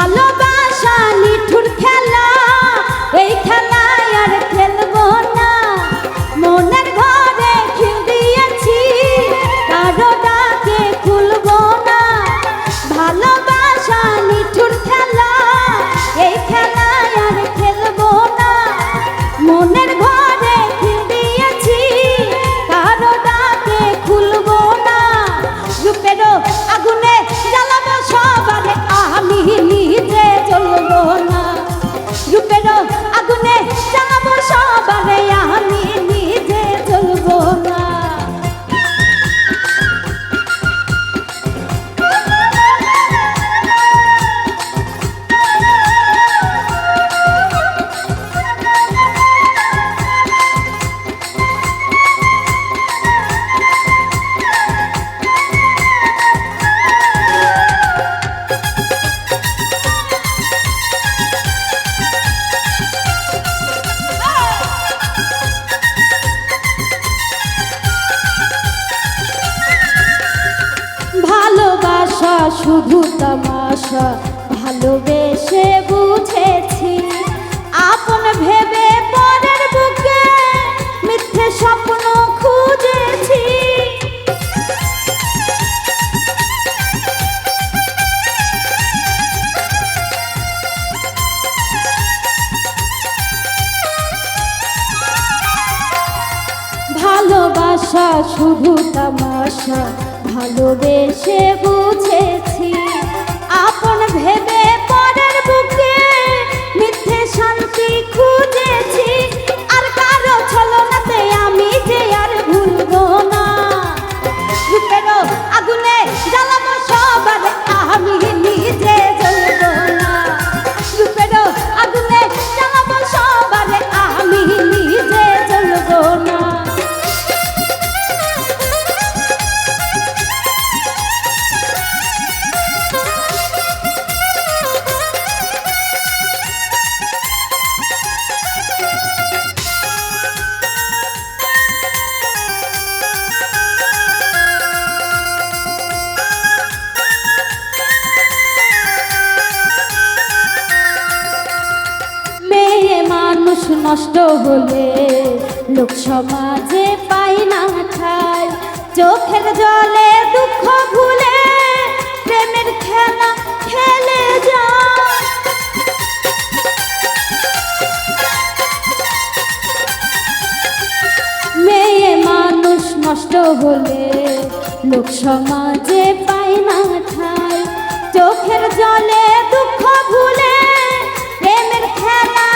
ভালোবাসা শুধু তামাশা, ভালোবেসে বুঝেছি। আপন ভেবে পরের বুকে মিথ্যে স্বপ্ন খুঁজেছি। ভালোবাসা শুধু তামাশা, ভালোবেসে বুঝেছি। নষ্ট হলে লোক সমাজে পাই না ঠাই। চোখের জলে দুঃখ ভুলে প্রেমের খেলা খেলে মেয়ে মানুষ নষ্ট হলে লোক সমাজে পাই না ঠাই। চোখের জলে দুঃখ ভুলে প্রেমের খেলে